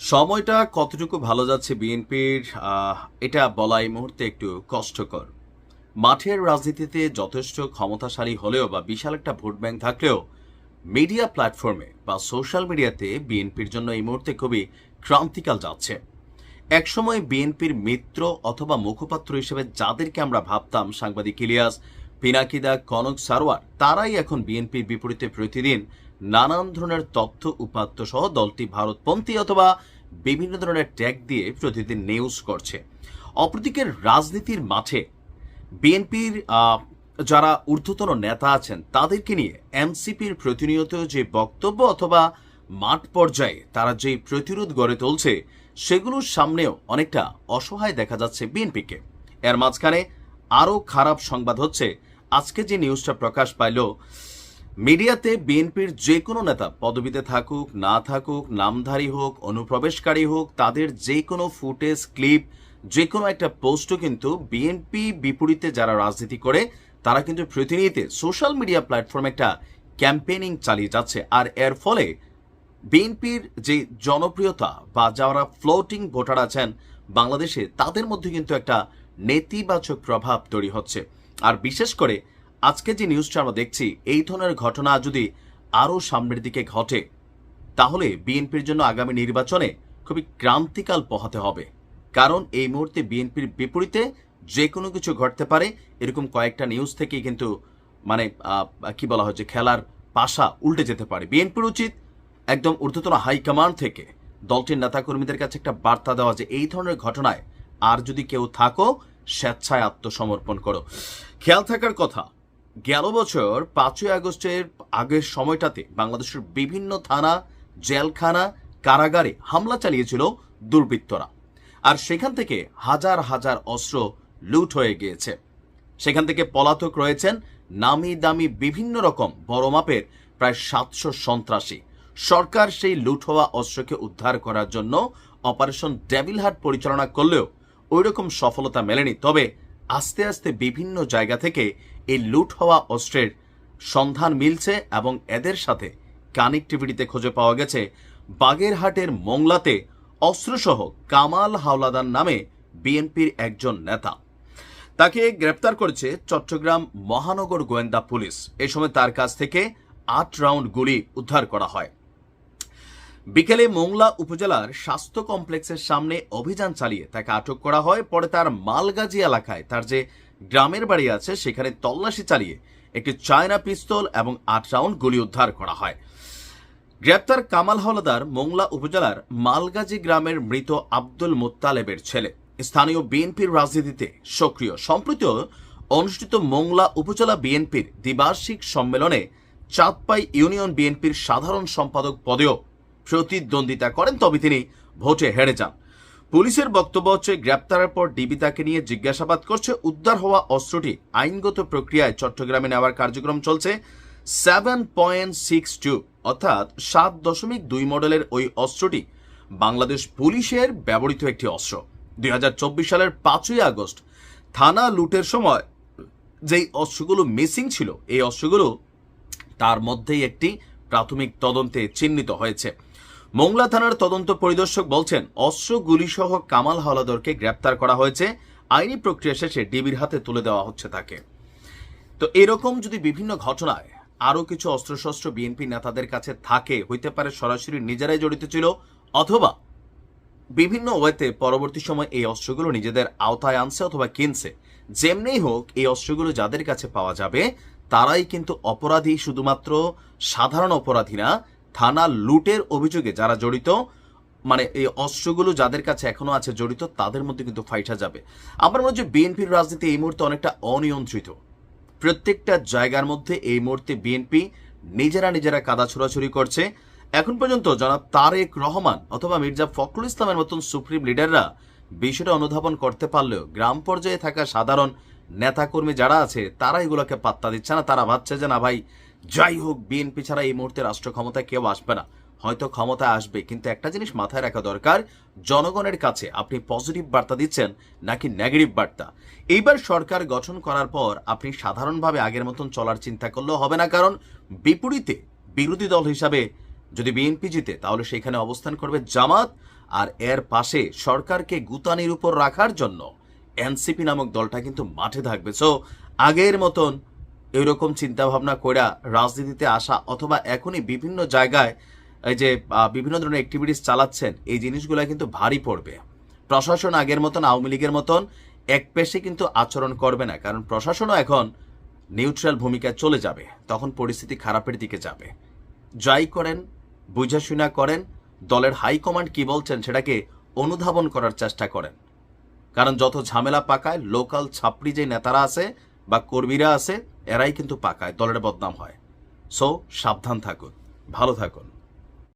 সময়টা কতটুকু ভালো যাচ্ছে বিএনপির এটা বলা এই মুহূর্তে একটু কষ্টকর। মাঠের রাজনীতিতে যথেষ্ট ক্ষমতাশালী হলেও বা বিশাল একটা ভোট ব্যাংক থাকলেও মিডিয়া প্ল্যাটফর্মে বা সোশ্যাল মিডিয়াতে বিএনপির জন্য এই মুহূর্তে খুবই ক্রান্তিকাল যাচ্ছে। একসময় বিএনপির মিত্র অথবা মুখপাত্র হিসেবে যাদেরকে আমরা ভাবতাম, সাংবাদিক ইলিয়াস, পিনাকিদা, কনক সারোয়ার, তারাই এখন বিএনপির বিপরীতে প্রতিদিন নানান ধরনের তথ্য উপাত্ত সহ দলটি ভারতপন্থী অথবা বিভিন্ন ধরনের ট্যাগ দিয়ে প্রতিদিন নিউজ করছে। অপরদিকে রাজনীতির মাঠে বিএনপির যারা ঊর্ধ্বতন নেতা আছেন, তাদেরকে নিয়ে এনসিপির প্রতিনিয়ত যে বক্তব্য অথবা মাঠ পর্যায়ে তারা যে প্রতিরোধ গড়ে তুলছে, সেগুলোর সামনেও অনেকটা অসহায় দেখা যাচ্ছে বিএনপিকে। এর মাঝখানে আরও খারাপ সংবাদ হচ্ছে। আজকে যে নিউজটা প্রকাশ পাইল মিডিয়াতে বিএনপির যে কোনো নেতা পদবিতে থাকুক, না থাকুক, নামধারী হোক, অনুপ্রবেশকারী হোক, তাদের যে কোনো ফুটেজ, ক্লিপ যে কোনো একটা পোস্টও কিন্তু বিএনপি বিপরীতে যারা রাজনীতি করে, তারা কিন্তু প্রতিনিয়ত সোশ্যাল মিডিয়া প্ল্যাটফর্মে একটা ক্যাম্পেইনিং চালিয়ে যাচ্ছে। আর এর ফলে বিএনপির যে জনপ্রিয়তা বা যারা ফ্লোটিং ভোটার আছেন বাংলাদেশে, তাদের মধ্যে কিন্তু একটা নেতিবাচক প্রভাব তৈরি হচ্ছে। আর বিশেষ করে আজকে যে নিউজটা আমরা দেখছি, এই ধরনের ঘটনা যদি আরও সামনের দিকে ঘটে, তাহলে বিএনপির জন্য আগামী নির্বাচনে খুবই ক্রান্তিকাল পোহাতে হবে। কারণ এই মুহূর্তে বিএনপির বিপরীতে যে কোনো কিছু ঘটতে পারে, এরকম কয়েকটা নিউজ থেকেই কিন্তু মানে কি বলা হচ্ছে খেলার পাশা উল্টে যেতে পারে। বিএনপির উচিত একদম ঊর্ধ্বতন হাইকমান্ড থেকে দলটির নেতাকর্মীদের কাছে একটা বার্তা দেওয়া যে, এই ধরনের ঘটনায় আর যদি কেউ থাকো, স্বেচ্ছায় আত্মসমর্পণ করো। খেয়াল থাকার কথা গেল বছর পাঁচই আগস্টের আগের সময়টাতে বাংলাদেশের বিভিন্ন থানা, জেলখানা, কারাগারে হামলা চালিয়েছিল দুর্বৃত্তরা। আর সেখান থেকে হাজার হাজার অস্ত্র লুট হয়ে গিয়েছে। সেখান থেকে পলাতক রয়েছেন নামি দামি বিভিন্ন রকম বড় মাপের প্রায় সাতশো সন্ত্রাসী। সরকার সেই লুট হওয়া অস্ত্রকে উদ্ধার করার জন্য অপারেশন ডেভিল হাট পরিচালনা করলেও ওই রকম সফলতা মেলেনি। তবে আস্তে আস্তে বিভিন্ন জায়গা থেকে এই লুট হওয়া অস্ত্রের সন্ধান মিলছে এবং এদের সাথে কানেক্টিভিটিতে খুঁজে পাওয়া গেছে বাগেরহাটের মোংলাতে অস্ত্রসহ কামাল হাওলাদার নামে বিএনপির একজন নেতা। তাকে গ্রেপ্তার করেছে চট্টগ্রাম মহানগর গোয়েন্দা পুলিশ। এ সময় তার কাছ থেকে আট রাউন্ড গুলি উদ্ধার করা হয়। বিকেলে মোংলা উপজেলার স্বাস্থ্য কমপ্লেক্সের সামনে অভিযান চালিয়ে তাকে আটক করা হয়। পরে তার মালগাজী এলাকায়। তার যে গ্রামের বাড়ি আছে, সেখানে তল্লাশি চালিয়ে একটি চায়না পিস্তল এবং আট রাউন্ড গুলি উদ্ধার করা হয়। গ্রেপ্তার কামাল হলদার মোংলা উপজেলার মালগাজী গ্রামের মৃত আব্দুল মোত্তালেবের ছেলে। স্থানীয় বিএনপির রাজনীতিতে সক্রিয়। সম্প্রতি অনুষ্ঠিত মোংলা উপজেলা বিএনপির দ্বিবার্ষিক সম্মেলনে চাঁদপাই ইউনিয়ন বিএনপির সাধারণ সম্পাদক পদেও প্রতিদ্বন্দ্বিতা করেন, তবে তিনি ভোটে হেরে যান। পুলিশের বক্তব্য হচ্ছে, গ্রেপ্তারের পর ডিবি তাকে নিয়ে জিজ্ঞাসাবাদ করছে, উদ্ধার হওয়া অস্ত্রটি আইনগত প্রক্রিয়ায় চট্টগ্রামে নেওয়ার কার্যক্রম চলছে। সেভেন পয়েন্ট সিক্স টু, অর্থাৎ সাত দশমিক দুই মডেলের ওই অস্ত্রটি বাংলাদেশ পুলিশের ব্যবহৃত একটি অস্ত্র। দুই হাজার চব্বিশ সালের পাঁচই আগস্ট, থানা লুটের সময় যেই অস্ত্রগুলো মিসিং ছিল, এই অস্ত্রগুলো তার মধ্যেই একটি প্রাথমিক তদন্তে চিহ্নিত হয়েছে। মোংলা থানার তদন্ত পরিদর্শক বলছেন, অস্ত্র গুলিসহ কামাল হাওলাদারকে গ্রেপ্তার করা হয়েছে। আইনি প্রক্রিয়া শেষে ডিবির হাতে তুলে দেওয়া হচ্ছে তাকে। তো এরকম যদি বিভিন্ন ঘটনায় আরও কিছু অস্ত্রশস্ত্র বিএনপি নেতাদের কাছে থাকে, হইতে পারে সরাসরি নিজেরাই জড়িত ছিল, অথবা বিভিন্ন ওয়েতে পরবর্তী সময় এই অস্ত্রগুলো নিজেদের আওতায় আনছে অথবা কিনছে। যেমনি হোক, এই অস্ত্রগুলো যাদের কাছে পাওয়া যাবে, তারাই কিন্তু অপরাধী, শুধুমাত্র সাধারণ অপরাধী না থানা লুটের অভিযোগে যারা জড়িত মানে এই অস্ত্রগুলো যাদের কাছে এখনও আছে জড়িত, তাদের মধ্যে কিন্তু ফাইটা যাবে। আমার মনে হচ্ছে বিএনপির রাজনীতি এই মুহূর্তে অনেকটা অনিয়ন্ত্রিত। প্রত্যেকটা জায়গার মধ্যে এই মুহূর্তে বিএনপি নিজেরা নিজেরা কাদা ছোড়াছুরি করছে। এখন পর্যন্ত জনাব তারেক রহমান অথবা মির্জা ফখরুল ইসলামের মতন সুপ্রিম লিডাররা বিষয়টা অনুধাবন করতে পারলেও গ্রাম পর্যায়ে থাকা সাধারণ নেতাকর্মী যারা আছে, তারা এগুলোকে পাত্তা দিচ্ছে না। তারা ভাবছে যে না ভাই যাই হোক বিএনপি ছাড়া এই মুহূর্তে রাষ্ট্র ক্ষমতায় কেউ আসবে না। হয়তো ক্ষমতা আসবে, কিন্তু একটা জিনিস মাথায় রাখা দরকার। জনগণের কাছে আপনি পজিটিভ বার্তা দিচ্ছেন নাকি নেগেটিভ বার্তা? এইবার সরকার গঠন করার পর আপনি সাধারণভাবে আগের মতন চলার চিন্তা করলেও হবে না, কারণ বিপরীতে বিরোধী দল হিসাবে যদি বিএনপি জিতে, তাহলে সেখানে অবস্থান করবে জামাত। আর এর পাশে সরকারকে গুতানির উপর রাখার জন্য এনসিপি নামক দলটা কিন্তু মাঠে থাকবে। সো আগের মতন এরকম চিন্তাভাবনা কইরা রাজনীতিতে আসা অথবা এখনই বিভিন্ন জায়গায় এই যে বিভিন্ন ধরনের অ্যাক্টিভিটিস চালাচ্ছেন, এই জিনিসগুলো কিন্তু ভারী পড়বে। প্রশাসন আগের মতন, আওয়ামী লীগের মতন এক পেশে কিন্তু আচরণ করবে না, কারণ প্রশাসনও এখন নিউট্রাল ভূমিকায় চলে যাবে, তখন পরিস্থিতি খারাপের দিকে যাবে। যাই করেন, বুঝাশুনা করেন, দলের হাইকমান্ড কি বলছেন সেটাকে অনুধাবন করার চেষ্টা করেন। কারণ যত ঝামেলা পাকায় লোকাল ছাপড়ি যে নেতারা আছে বা কর্মীরা আছে এরাই কিন্তু পাকায় দলের বদনাম হয়। সো সাবধান থাকুন ভালো থাকুন।